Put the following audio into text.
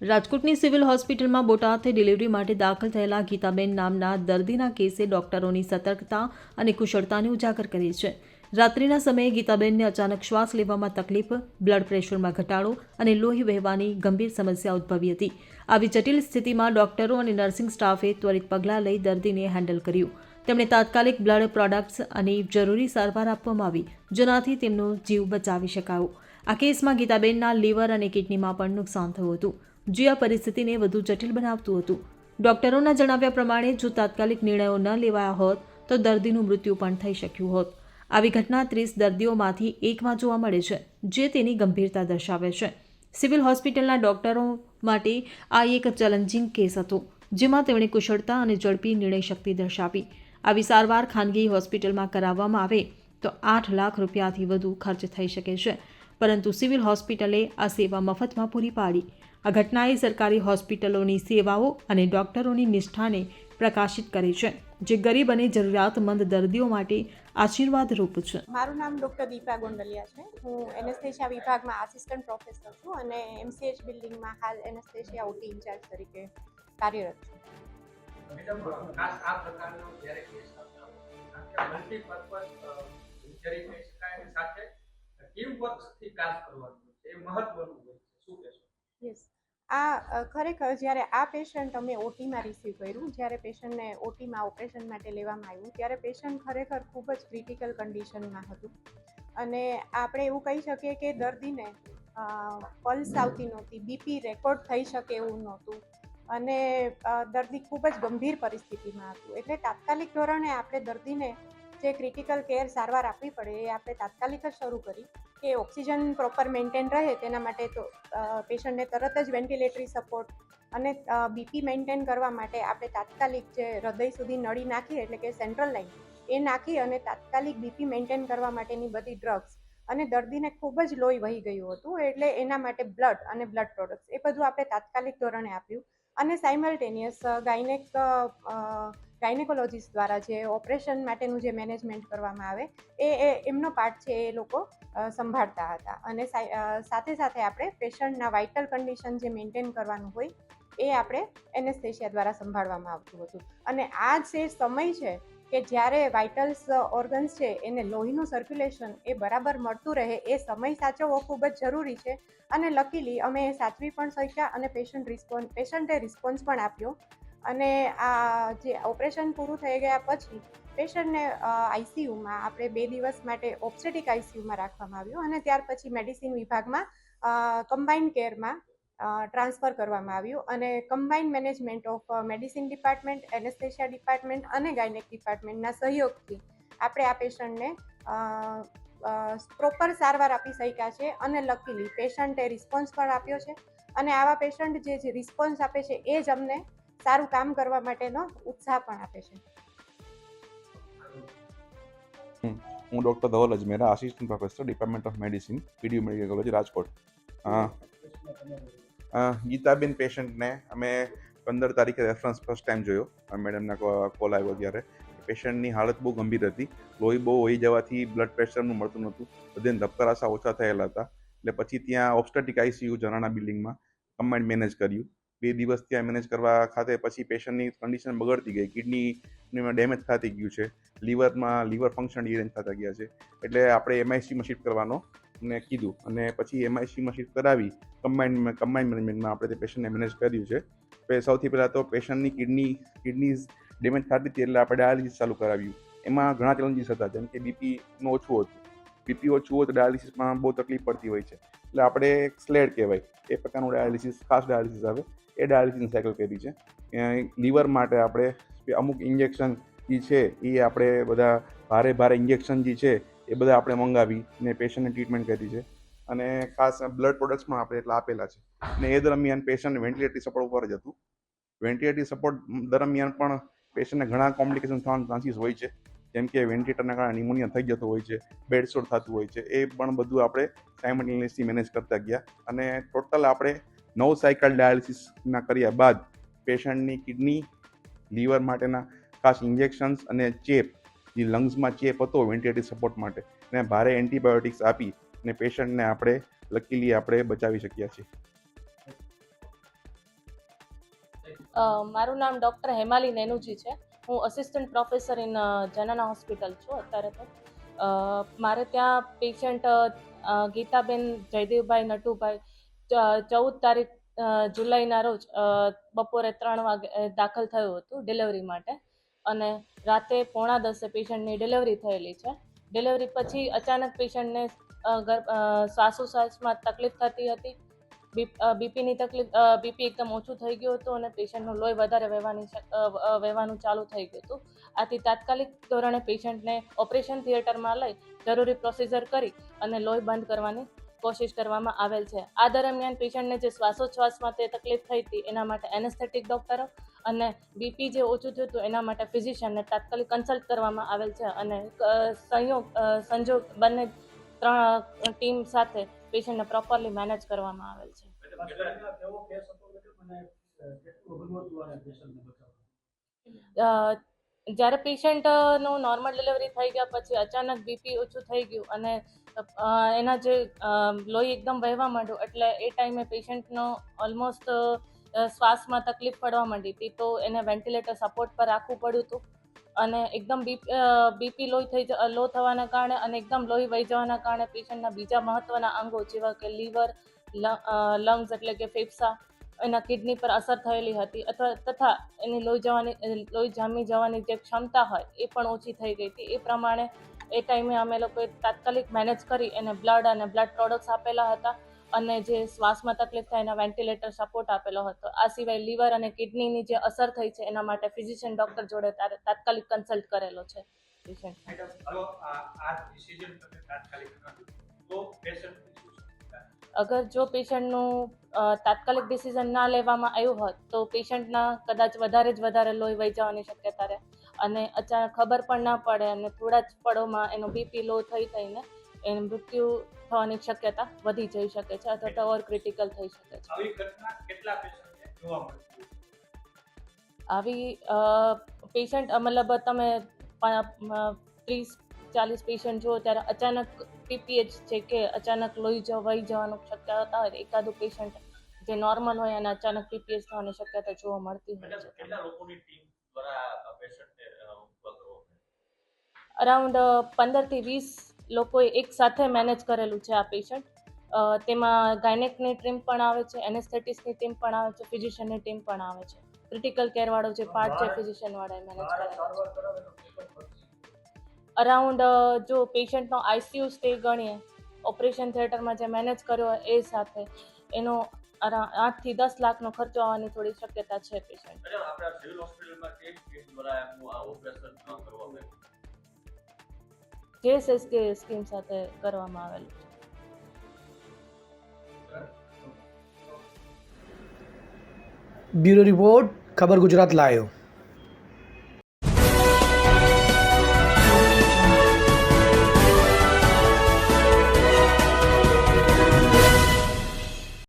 રાજકોટની સિવિલ હોસ્પિટલમાં બોટાદથી ડિલિવરી માટે દાખલ થયેલા ગીતાબેન નામના દર્દીના કેસે ડોક્ટરોની સતર્કતા અને કુશળતાને ઉજાગર કરી છે. રાત્રિના સમયે ગીતાબેનને અચાનક શ્વાસ લેવામાં તકલીફ, બ્લડ પ્રેશરમાં ઘટાડો અને લોહી વહેવાની ગંભીર સમસ્યા ઉદ્ભવી હતી. આવી જટિલ સ્થિતિમાં ડોક્ટરો અને નર્સિંગ સ્ટાફે ત્વરિત પગલાં લઈ દર્દીને હેન્ડલ કર્યું. તેમણે તાત્કાલિક બ્લડ પ્રોડક્ટ્સ અને જરૂરી સારવાર આપવામાં આવી, જેનાથી તેમનો જીવ બચાવી શકાયો. આ કેસમાં ગીતાબેનના લીવર અને કિડનીમાં પણ નુકસાન થયું હતું. જે આ પરિસ્થિતિને વધુ જટિલ બનાવતું હતું. ડોક્ટરોના જણાવ્યા પ્રમાણે, જો તાત્કાલિક નિર્ણયો ન લેવાયા હોત, તો દર્દીનું મૃત્યુ પણ થઈ શક્યું હોત. આવી ઘટના ત્રીસ દર્દીઓમાંથી એકમાં જોવા મળે છે, જે તેની ગંભીરતા દર્શાવે છે. સિવિલ હોસ્પિટલના ડોક્ટરો માટે આ એક ચેલેન્જિંગ કેસ હતો, જેમાં તેમણે કુશળતા અને ઝડપી નિર્ણય શક્તિ દર્શાવી. આવી સારવાર ખાનગી હોસ્પિટલમાં કરાવવામાં આવે, તો આઠ લાખ રૂપિયાથી વધુ ખર્ચ થઈ શકે છે. પરંતુ સિવિલ હોસ્પિટલે આ સેવા મફતમાં પૂરી પાડી. આ ઘટનાએ સરકારી હોસ્પિટલોની સેવાઓ અને ડોક્ટરોની નિષ્ઠાને પ્રકાશિત કરી છે જે ગરીબ અને જરૂરિયાતમંદ દર્દીઓ માટે આશીર્વાદરૂપ છે. મારું નામ ડૉક્ટર દીપા ગોંડલિયા છે. હું એનેસ્થેશિયા વિભાગમાં આસિસ્ટન્ટ પ્રોફેસર છું અને એમસીએચ બિલ્ડિંગમાં હાલ એનેસ્થેશિયા ઓટી ઇન્ચાર્જ તરીકે કાર્યરત છું. ખાસ આ પ્રકારનો જ્યારે કેસ મલ્ટીપર્પઝ ઇન્જરી કહી શકાય અને સાથે ટીમ વર્કથી કામ કરવાનું એ મહત્વનું હોય છે. શું કહેશો? યસ આ ખરેખર જ્યારે આ પેશન્ટ અમે ઓટીમાં રિસીવ કર્યું, જ્યારે પેશન્ટને ઓટીમાં ઓપરેશન માટે લેવામાં આવ્યું, ત્યારે પેશન્ટ ખરેખર ખૂબ જ ક્રિટિકલ કન્ડિશનમાં હતું. અને આપણે એવું કહી શકીએ કે દર્દીને પલ્સ આવતી નહોતી બીપી રેકોર્ડ થઈ શકે એવું નહોતું. અને દર્દી ખૂબ જ ગંભીર પરિસ્થિતિમાં હતું. એટલે તાત્કાલિક ધોરણે આપણે દર્દીને જે ક્રિટિકલ કેર સારવાર આપવી પડે એ આપણે તાત્કાલિક જ શરૂ કરી. કે ઓક્સિજન પ્રોપર મેન્ટેન રહે તેના માટે તો પેશન્ટને તરત જ વેન્ટિલેટરી સપોર્ટ અને બીપી મેન્ટેન કરવા માટે આપણે તાત્કાલિક જે હૃદય સુધી નળી નાખીએ, એટલે કે સેન્ટ્રલ લાઇન એ નાખી અને તાત્કાલિક બીપી મેન્ટેન કરવા માટેની બધી ડ્રગ્સ અને દર્દીને ખૂબ જ લોહી વહી ગયું હતું, એટલે એના માટે બ્લડ અને બ્લડ પ્રોડક્ટ્સ, એ બધું આપણે તાત્કાલિક ધોરણે આપ્યું. અને સાઇમલ્ટેનિયસ ગાયનેક ગાયનેકોલોજીસ્ટ દ્વારા જે ઓપરેશન માટેનું જે મેનેજમેન્ટ કરવામાં આવે, એ એ, એમનો પાર્ટ છે એ લોકો સંભાળતા હતા. અને સાથે સાથે આપણે પેશન્ટના વાઇટલ કન્ડિશન જે મેન્ટેન કરવાનું હોય, એ આપણે એનેસ્થેશિયા દ્વારા સંભાળવામાં આવતું હતું. અને આ જે સમય છે કે જ્યારે વાઇટલ્સ ઓર્ગન્સ છે, એને લોહીનું સર્ક્યુલેશન એ બરાબર મળતું રહે એ સમય સાચવવો ખૂબ જ જરૂરી છે. અને લકીલી અમે એ સાચવી પણ શક્યા અને પેશન્ટ રિસ્પોન્સ પેશન્ટે રિસ્પોન્સ પણ આપ્યો. અને આ જે ઓપરેશન પૂરું થઈ ગયા પછી પેશન્ટને આઈસીયુમાં આપણે બે દિવસ માટે ઓપ્સેટિક આઈસીયુમાં રાખવામાં આવ્યું અને ત્યાર પછી મેડિસિન વિભાગમાં કમ્બાઇન્ડ કેરમાં ટ્રાન્સફર કરવામાં આવ્યું અને combined management of medicine department anaesthesia department અને ગાયનેક ડિપાર્ટમેન્ટના સહયોગથી આપણે આ પેશન્ટને પ્રોપર સારવાર આપી શક્યા છે અને લકીલી પેશન્ટે રિસ્પોન્સ પણ આપ્યો છે અને આવા પેશન્ટ જે રિસ્પોન્સ આપે છે એ જ અમને સારું કામ કરવા માટેનો ઉત્સાહ પણ આપે છે. હું doctor Dhaval Ajmera assistant professor department of medicine PDU medical college Rajkot. અ, ગીતાબેન પેશન્ટને અમે પંદર તારીખે રેફરન્સ ફર્સ્ટ ટાઈમ જોયો. મેડમના કોલ આવ્યો ત્યારે. પેશન્ટની હાલત બહુ ગંભીર હતી. લોહી બહુ હોઈ જવાથી બ્લડ પ્રેશરનું મળતું નહોતું. બધે ધબકારાસા ઓછા થયેલા હતા. એટલે પછી ત્યાં ઓબ્સ્ટેટિક આઈસીયુ જણાના બિલ્ડિંગમાં કમ્બાઇન્ડ મેનેજ કર્યું. બે દિવસ ત્યાં મેનેજ કરવા ખાતે પછી પેશન્ટની કન્ડિશન બગડતી ગઈ. કિડનીમાં ડેમેજ થતી ગયું છે. લીવરમાં લીવર ફંક્શન ડિરેન્જ થતા ગયા છે. એટલે આપણે એમઆઈસીમાં શિફ્ટ કરવાનો ને કીધું અને પછી એમઆઈસીમાં શિફ્ટ કરાવી કમ્બાઇન્ડ કમ્બાઇન્ડ મેનેજમેન્ટમાં આપણે તે પેશન્ટને મેનેજ કર્યું છે. તો સૌથી પહેલાં તો પેશન્ટની કિડની કિડનીઝ ડેમેજ થતી હતી એટલે આપણે ડાયાલિસિસ ચાલુ કરાવ્યું. એમાં ઘણા ચેલેન્જીસ હતા, જેમ કે બીપીનું ઓછું હતું. બીપી ઓછું હોય તો ડાયાલિસિસમાં બહુ તકલીફ પડતી હોય છે. એટલે આપણે એક સ્લેડ કહેવાય, એ પ્રકારનું ડાયાલિસિસ ખાસ ડાયાલિસિસ આવે. એ ડાયાલિસિસની સાયકલ કરી છે. લીવર માટે આપણે અમુક ઇન્જેક્શન જે છે, એ આપણે બધા ભારે ભારે ઇન્જેક્શન જે છે એ બધા આપણે મંગાવી ને પેશન્ટને ટ્રીટમેન્ટ કરી છે. અને ખાસ બ્લડ પ્રોડક્ટ્સ પણ આપણે એટલા આપેલા છે. અને એ દરમિયાન પેશન્ટ વેન્ટિલેટરી સપોર્ટ ઉપર જ હતું. વેન્ટિલેટરી સપોર્ટ દરમિયાન પણ પેશન્ટને ઘણા કોમ્પ્લિકેશન થવાના ચાન્સીસ હોય છે. જેમ કે વેન્ટિલેટરના કારણે નિમોનિયા થઈ જતો હોય છે બેડ સોર થતું હોય છે, એ પણ બધું આપણે સાયમલ્ટેનિયસલી મેનેજ કરતા ગયા. અને ટોટલ આપણે નવ સાયકલ ડાયાલિસિસના કર્યા બાદ પેશન્ટની કિડની લીવર માટેના ખાસ ઇન્જેક્શન્સ અને ચેપ જે લંગ્સમાં ચેપ હતો વેન્ટિલેટરી સપોર્ટ માટે અને ભારે એન્ટીબાયોટિક્સ આપી અને પેશન્ટને આપણે લકીલી આપણે બચાવી શક્યા છીએ. મારું નામ ડૉક્ટર હેમાલી નેનુજી છે. હું assistant professor in Janana hospital છું અત્યારે તો. મારે ત્યાં પેશન્ટ ગીતાબેન, જયદેવભાઈ, નટુભાઈ ચૌદ તારીખ જુલાઈના રોજ બપોરે ત્રણ વાગે દાખલ થયું હતું ડિલિવરી માટે. અને રાતે પોણા દસે પેશન્ટની ડિલિવરી થયેલી છે. ડિલિવરી પછી અચાનક પેશન્ટને શ્વાસોશ્વાસમાં તકલીફ થતી હતી. બીપીની તકલીફ બીપી એકદમ ઓછું થઈ ગયું હતું અને પેશન્ટનું લોહી વધારે વહેવાની વહેવાનું ચાલુ થઈ ગયું હતું. આથી તાત્કાલિક ધોરણે પેશન્ટને ઓપરેશન થિયેટરમાં લઈ જરૂરી પ્રોસિજર કરી અને લોહી બંધ કરવાની કોશિશ કરવામાં આવેલ છે. આ દરમિયાન પેશન્ટને જે શ્વાસોચ્છ્વાસમાં તે તકલીફ થઈ હતી એના માટે એનેસ્થેટિક ડૉક્ટરો અને બીપી જે ઓછું થયું હતું એના માટે ફિઝિશિયનને તાત્કાલિક કન્સલ્ટ કરવામાં આવેલ છે અને સંયોગ સંજોગ બંને ત્રણ ટીમ સાથે પેશન્ટને પ્રોપરલી મેનેજ કરવામાં આવેલ છે. જ્યારે પેશન્ટનું નોર્મલ ડિલિવરી થઈ ગયા પછી અચાનક બીપી ઓછું થઈ ગયું અને એના જે લોહી એકદમ વહેવા માંડ્યું, એટલે એ ટાઈમે પેશન્ટનો ઓલમોસ્ટ શ્વાસમાં તકલીફ પડવા માંડી હતી. તો એને વેન્ટિલેટર સપોર્ટ પર રાખવું પડ્યું હતું અને એકદમ બીપી લોહી થઈ લો થવાના કારણે અને એકદમ લોહી વહી જવાના કારણે પેશન્ટના બીજા મહત્ત્વના અંગો જેવા કે લીવર લંગ્સ એટલે કે ફેફસા એના કિડની પર અસર થયેલી હતી અથવા તથા એની લોહી જવાની, લોહી જામી જવાની જે ક્ષમતા હોય એ પણ ઓછી થઈ ગઈ હતી. એ પ્રમાણે એ ટાઈમે અમે લોકોએ તાત્કાલિક મેનેજ કરી એને બ્લડ અને બ્લડ પ્રોડક્ટ્સ આપેલા હતા અને જે શ્વાસમાં તકલીફ થાય એના વેન્ટિલેટર સપોર્ટ આપેલો હતો. આ સિવાય લીવર અને કિડનીની જે અસર થઈ છે એના માટે ફિઝિશિયન ડૉક્ટર જોડે તાત્કાલિક કન્સલ્ટ કરેલો છે. પેશન્ટ અગર જો પેશન્ટનું તાત્કાલિક ડિસિઝન ના લેવામાં આવ્યું હોત તો પેશન્ટના કદાચ વધારે જ વધારે લોહી વહી જવાની શક્યતા રહે. અને અચાનક ખબર પણ ના પડે અને થોડા જ પળોમાં એનું બીપી લો થઈ થઈને એનું મૃત્યુ થવાની શક્યતા વધી જઈ શકે છે અથવા તો ઓર ક્રિટિકલ થઈ શકે છે. આવી પેશન્ટ મતલબ તમે ત્રીસ ચાલીસ પેશન્ટ જુઓ ત્યારે અચાનક પીપીએચ છે કે અચાનક લોહી જ વહી જવાનું શક્યતા હોય એકાદું પેશન્ટ જે નોર્મલ હોય અને અચાનક પીપીએચ થવાની શક્યતા જોવા મળતી હોય છે. અરાઉન્ડ પંદરથી વીસ લોકોએ એક સાથે મેનેજ કરેલું છે આ પેશન્ટ તેમાં ગાયનેકની ટીમ પણ આવે છે એનેસ્થેટિસ્ટની ટીમ પણ આવે છે ફિઝિશિયનની ટીમ પણ આવે છે. ક્રિટિકલ કેરવાળો જે પાર્ટ છે ફિઝિશિયનવાળાએ મેનેજ કરે કરેલો છે. અરાઉન્ડ જો પેશન્ટનો આઈસીયુ સ્ટે ગણીએ ઓપરેશન થિયેટરમાં જે મેનેજ કર્યો હોય એ સાથે એનો અરા આઠથી દસ લાખનો ખર્ચો આવવાની થોડી શક્યતા છે પેશન્ટ જે જેએસએસકે સ્કીમ સાથે કરવામાં આવેલું છે. બ્યુરો રિપોર્ટ ખબર ગુજરાત લાયો.